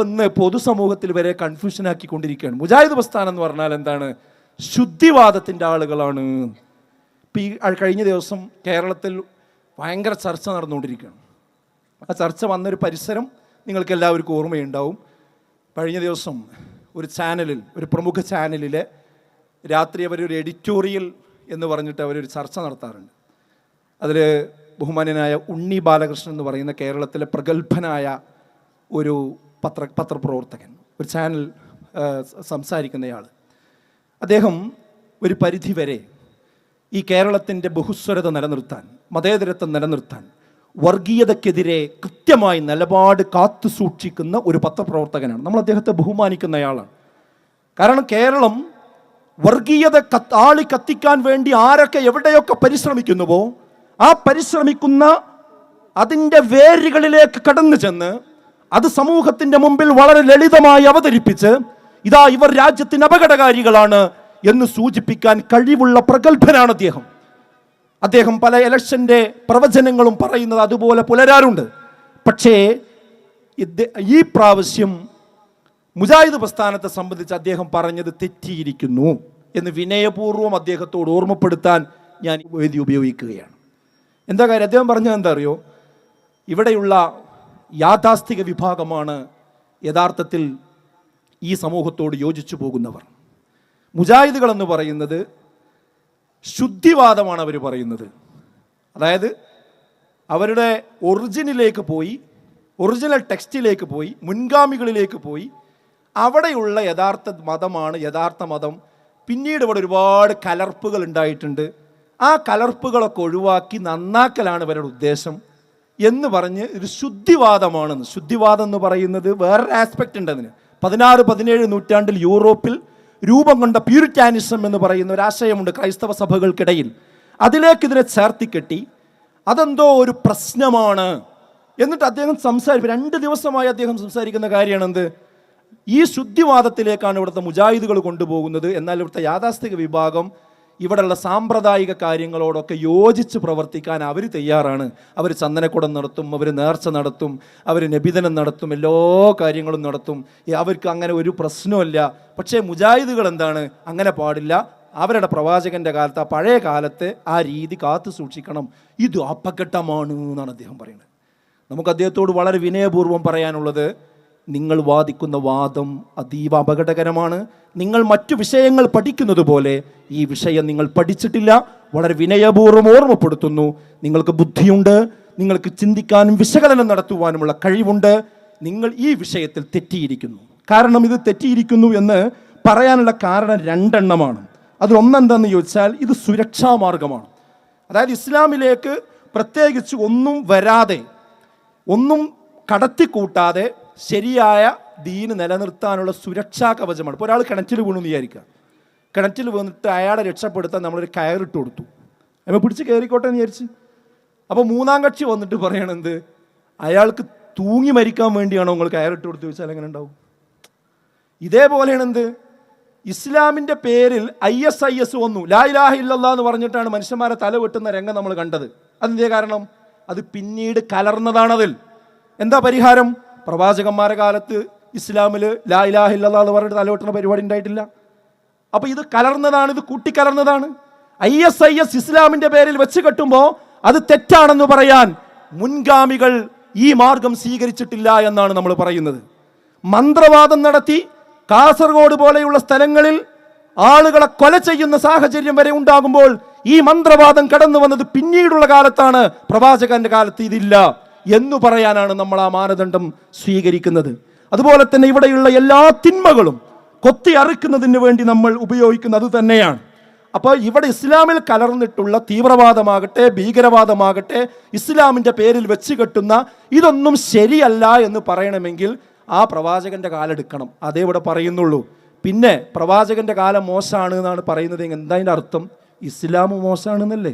ഇന്ന് പൊതുസമൂഹത്തിൽ വരെ കൺഫ്യൂഷൻ ആക്കിക്കൊണ്ടിരിക്കുകയാണ്. മുജാഹിദ് പ്രസ്ഥാനം എന്ന് പറഞ്ഞാൽ എന്താണ്? ശുദ്ധിവാദത്തിന്റെ ആളുകളാണ്. ഇപ്പം ഈ കഴിഞ്ഞ ദിവസം കേരളത്തിൽ ഭയങ്കര ചർച്ച നടന്നുകൊണ്ടിരിക്കുകയാണ്. ആ ചർച്ച വന്നൊരു പരിസരം നിങ്ങൾക്ക് എല്ലാവർക്കും ഓർമ്മയുണ്ടാവും. കഴിഞ്ഞ ദിവസം ഒരു ചാനലിൽ ഒരു പ്രമുഖ ചാനലിലെ രാത്രി അവരൊരു എഡിറ്റോറിയൽ എന്ന് പറഞ്ഞിട്ട് അവരൊരു ചർച്ച നടത്താറുണ്ട്. അതിൽ ബഹുമാന്യനായ ഉണ്ണി ബാലകൃഷ്ണൻ എന്ന് പറയുന്ന കേരളത്തിലെ പ്രഗത്ഭനായ ഒരു പത്ര പത്രപ്രവർത്തകൻ ഒരു ചാനൽ സംസാരിക്കുന്നയാൾ അദ്ദേഹം ഒരു പരിധി വരെ ഈ കേരളത്തിന്റെ ബഹുസ്വരത നിലനിർത്താൻ മതേതരത്വം നിലനിർത്താൻ വർഗീയതക്കെതിരെ കൃത്യമായി നിലപാട് കാത്തു സൂക്ഷിക്കുന്ന ഒരു പത്രപ്രവർത്തകനാണ്. നമ്മൾ അദ്ദേഹത്തെ ബഹുമാനിക്കുന്നയാളാണ്. കാരണം കേരളം വർഗീയത കത്ത് ആളി കത്തിക്കാൻ വേണ്ടി ആരൊക്കെ എവിടെയൊക്കെ പരിശ്രമിക്കുന്നുവോ ആ പരിശ്രമിക്കുന്ന അതിന്റെ വേരുകളിലേക്ക് കടന്നു ചെന്ന് അത് സമൂഹത്തിന്റെ മുമ്പിൽ വളരെ ലളിതമായി അവതരിപ്പിച്ച് ഇതാ ഇവർ രാജ്യത്തിന് അപകടകാരികളാണ് എന്ന് സൂചിപ്പിക്കാൻ കഴിവുള്ള പ്രഗത്ഭനാണ് അദ്ദേഹം. അദ്ദേഹം പല ഇലക്ഷന്റെ പ്രവചനങ്ങളും പറയുന്നത് അതുപോലെ പുലരാറുണ്ട്. പക്ഷേ ഈ പ്രാവശ്യം മുജാഹിദ് പ്രസ്ഥാനത്തെ സംബന്ധിച്ച് അദ്ദേഹം പറഞ്ഞത് തെറ്റിയിരിക്കുന്നു എന്ന് വിനയപൂർവം അദ്ദേഹത്തോട് ഓർമ്മപ്പെടുത്താൻ ഞാൻ വേദി ഉപയോഗിക്കുകയാണ്. എന്താ കാര്യം? അദ്ദേഹം പറഞ്ഞത് എന്താ അറിയോ? ഇവിടെയുള്ള യാഥാസ്ഥിക വിഭാഗമാണ് യഥാർത്ഥത്തിൽ ഈ സമൂഹത്തോട് യോജിച്ചു പോകുന്നവർ. മുജാഹിദുകൾ എന്ന് പറയുന്നത് ശുദ്ധിവാദമാണ് അവർ പറയുന്നത്. അതായത് അവരുടെ ഒറിജിനിലേക്ക് പോയി ഒറിജിനൽ ടെക്സ്റ്റിലേക്ക് പോയി മുൻഗാമികളിലേക്ക് പോയി അവിടെയുള്ള യഥാർത്ഥ മതമാണ് യഥാർത്ഥ മതം. പിന്നീട് ഇവിടെ ഒരുപാട് കലർപ്പുകൾ ഉണ്ടായിട്ടുണ്ട്. ആ കലർപ്പുകളൊക്കെ ഒഴിവാക്കി നന്നാക്കലാണ് ഇവരുടെ ഉദ്ദേശം. എന്ന് പറഞ്ഞ് ഒരു ശുദ്ധിവാദമാണെന്ന്. ശുദ്ധിവാദം എന്ന് പറയുന്നത് വേറൊരു ആസ്പെക്റ്റ് ഉണ്ട് അതിന്. പതിനാറ് പതിനേഴ് നൂറ്റാണ്ടിൽ യൂറോപ്പിൽ രൂപം കൊണ്ട പ്യൂരിറ്റാനിസം എന്ന് പറയുന്ന ഒരു ആശയമുണ്ട് ക്രൈസ്തവ സഭകൾക്കിടയിൽ. അതിലേക്ക് ഇതിനെ ചേർത്തിക്കെട്ടി അതെന്തോ ഒരു പ്രശ്നമാണ് എന്നിട്ട് അദ്ദേഹം സംസാരിക്കും രണ്ട് ദിവസമായി അദ്ദേഹം സംസാരിക്കുന്ന കാര്യമാണ് എന്ത് ഈ ശുദ്ധിവാദത്തിലേക്കാണ് ഇവിടുത്തെ മുജാഹിദുകൾ കൊണ്ടുപോകുന്നത്. എന്നാൽ ഇവിടുത്തെ യാഥാസ്ഥിക വിഭാഗം ഇവിടെയുള്ള സാമ്പ്രദായിക കാര്യങ്ങളോടൊക്കെ യോജിച്ച് പ്രവർത്തിക്കാൻ അവർ തയ്യാറാണ്. അവർ ചന്ദനക്കുടം നടത്തും അവർ നേർച്ച നടത്തും അവർ നബിതനം നടത്തും എല്ലാ കാര്യങ്ങളും നടത്തും. അവർക്ക് അങ്ങനെ ഒരു പ്രശ്നമില്ല പക്ഷേ മുജാഹിദുകൾ എന്താണ്? അങ്ങനെ പാടില്ല. അവരുടെ പ്രവാചകന്റെ കാലത്ത് ആ പഴയ കാലത്തെ ആ രീതി കാത്തു സൂക്ഷിക്കണം. ഇത് അപകടമാണ് എന്നാണ് അദ്ദേഹം പറയുന്നത്. നമുക്ക് അദ്ദേഹത്തോട് വളരെ വിനയപൂർവം പറയാനുള്ളത് നിങ്ങൾ വാദിക്കുന്ന വാദം അതീവ അപകടകരമാണ്. നിങ്ങൾ മറ്റു വിഷയങ്ങൾ പഠിക്കുന്നത് പോലെ ഈ വിഷയം നിങ്ങൾ പഠിച്ചിട്ടില്ല. വളരെ വിനയപൂർവം ഓർമ്മപ്പെടുത്തുന്നു. നിങ്ങൾക്ക് ബുദ്ധിയുണ്ട്. നിങ്ങൾക്ക് ചിന്തിക്കാനും വിശകലനം നടത്തുവാനുമുള്ള കഴിവുണ്ട്. നിങ്ങൾ ഈ വിഷയത്തിൽ തെറ്റിയിരിക്കുന്നു. കാരണം ഇത് തെറ്റിയിരിക്കുന്നു എന്ന് പറയാനുള്ള കാരണം രണ്ടെണ്ണമാണ്. അതിലൊന്നെന്താന്ന് ചോദിച്ചാൽ ഇത് സുരക്ഷാ മാർഗമാണ്. അതായത് ഇസ്ലാമിലേക്ക് പ്രത്യേകിച്ച് ഒന്നും വരാതെ ഒന്നും കടത്തിക്കൂട്ടാതെ ശരിയായ ദീന് നിലനിർത്താനുള്ള സുരക്ഷാ കവചമാണ്. ഇപ്പോൾ ഒരാൾ കിണറ്റിൽ വീണു വിചാരിക്കുക. കിണറ്റിൽ വീണിട്ട് അയാളെ രക്ഷപ്പെടുത്താൻ നമ്മളൊരു കയറിട്ട് കൊടുത്തു. അമ്മ പിടിച്ച് കയറിക്കോട്ടെ എന്ന് വിചാരിച്ച്. അപ്പോൾ മൂന്നാം കക്ഷി വന്നിട്ട് പറയണെന്ത്? അയാൾക്ക് തൂങ്ങി മരിക്കാൻ വേണ്ടിയാണോ നിങ്ങൾ കയറിട്ട് കൊടുത്ത് ചോദിച്ചാൽ എങ്ങനെ ഉണ്ടാവും. ഇതേപോലെയാണ് എന്ത് ഇസ്ലാമിന്റെ പേരിൽ ഐ എസ് ഐ എസ് വന്നു. ലാ ഇലാഹ ഇല്ലല്ലാ എന്ന് പറഞ്ഞിട്ടാണ് മനുഷ്യന്മാരെ തല വെട്ടുന്ന രംഗം നമ്മൾ കണ്ടത്. അതിന്റെ കാരണം? അത് പിന്നീട് കലർന്നതാണതിൽ. എന്താ പരിഹാരം? പ്രവാചകന്മാരുടെ കാലത്ത് ഇസ്ലാമിൽ ലാ ഇലാഹ എന്ന് പറഞ്ഞിട്ട് തലവെട്ടുന്ന പരിപാടി ഉണ്ടായിട്ടില്ല. അപ്പോൾ ഇത് കലർന്നതാണ് ഇത് കൂട്ടിക്കലർന്നതാണ്. ഐ എസ് ഐ എസ് ഇസ്ലാമിന്റെ പേരിൽ വെച്ച് കെട്ടുമ്പോൾ അത് തെറ്റാണെന്ന് പറയാൻ മുൻഗാമികൾ ഈ മാർഗം സ്വീകരിച്ചിട്ടില്ല എന്നാണ് നമ്മൾ പറയുന്നത്. മന്ത്രവാദം നടത്തി കാസർഗോഡ് പോലെയുള്ള സ്ഥലങ്ങളിൽ ആളുകളെ കൊല ചെയ്യുന്ന സാഹചര്യം വരെ ഉണ്ടാകുമ്പോൾ ഈ മന്ത്രവാദം കടന്നു വന്നത് പിന്നീടുള്ള കാലത്താണ്. പ്രവാചകന്റെ കാലത്ത് ഇതില്ല. എന്ന് പറയാനാണ് നമ്മൾ ആ മാനദണ്ഡം സ്വീകരിക്കുന്നത്. അതുപോലെ തന്നെ ഇവിടെയുള്ള എല്ലാ തിന്മകളും കൊത്തി അറുക്കുന്നതിന് വേണ്ടി നമ്മൾ ഉപയോഗിക്കുന്നത് തന്നെയാണ്. അപ്പോൾ ഇവിടെ ഇസ്ലാമിൽ കലർന്നിട്ടുള്ള തീവ്രവാദമാകട്ടെ ഭീകരവാദമാകട്ടെ ഇസ്ലാമിന്റെ പേരിൽ വെച്ച് കെട്ടുന്ന ഇതൊന്നും ശരിയല്ല എന്ന് പറയണമെങ്കിൽ ആ പ്രവാചകന്റെ കാലെടുക്കണം. അതേ ഇവിടെ പറയുന്നുള്ളൂ. പിന്നെ പ്രവാചകന്റെ കാലം മോശമാണ് എന്നാണ് പറയുന്നത്. എന്താ അതിന്റെ അർത്ഥം? ഇസ്ലാം മോശമാണെന്നല്ലേ?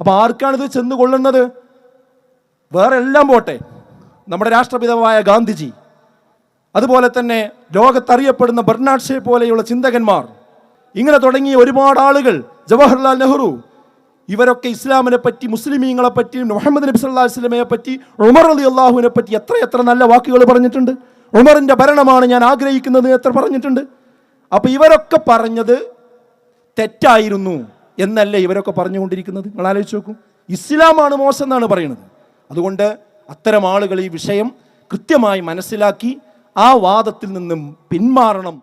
അപ്പോൾ ആർക്കാണിത് ചെന്ന് കൊള്ളുന്നത് വേറെ എല്ലാം പോട്ടെ. നമ്മുടെ രാഷ്ട്രപിതാവായ ഗാന്ധിജി അതുപോലെ തന്നെ ലോകത്തറിയപ്പെടുന്ന ബർണാഡ്ഷെ പോലെയുള്ള ചിന്തകന്മാർ ഇങ്ങനെ തുടങ്ങിയ ഒരുപാട് ആളുകൾ ജവഹർലാൽ നെഹ്റു ഇവരൊക്കെ ഇസ്ലാമിനെ പറ്റി മുസ്ലിമീങ്ങളെ പറ്റി മുഹമ്മദ് നബി സല്ലാ അലൈഹി വസല്ലമയെ പറ്റി ഉമർ അലി അള്ളാഹുവിനെ പറ്റി എത്ര എത്ര നല്ല വാക്കുകൾ പറഞ്ഞിട്ടുണ്ട്. ഉമറിന്റെ ഭരണമാണ് ഞാൻ ആഗ്രഹിക്കുന്നത് എത്ര പറഞ്ഞിട്ടുണ്ട്. അപ്പോൾ ഇവരൊക്കെ പറഞ്ഞത് തെറ്റായിരുന്നു എന്നല്ലേ ഇവരൊക്കെ പറഞ്ഞുകൊണ്ടിരിക്കുന്നത്? നിങ്ങൾ ആലോചിച്ച് നോക്കൂ. ഇസ്ലാമാണ് മോശം എന്നാണ് പറയുന്നത്. അതുകൊണ്ട് അത്തരം ആളുകൾ ഈ വിഷയം കൃത്യമായി മനസ്സിലാക്കി ആ വാദത്തിൽ നിന്നും പിന്മാറണം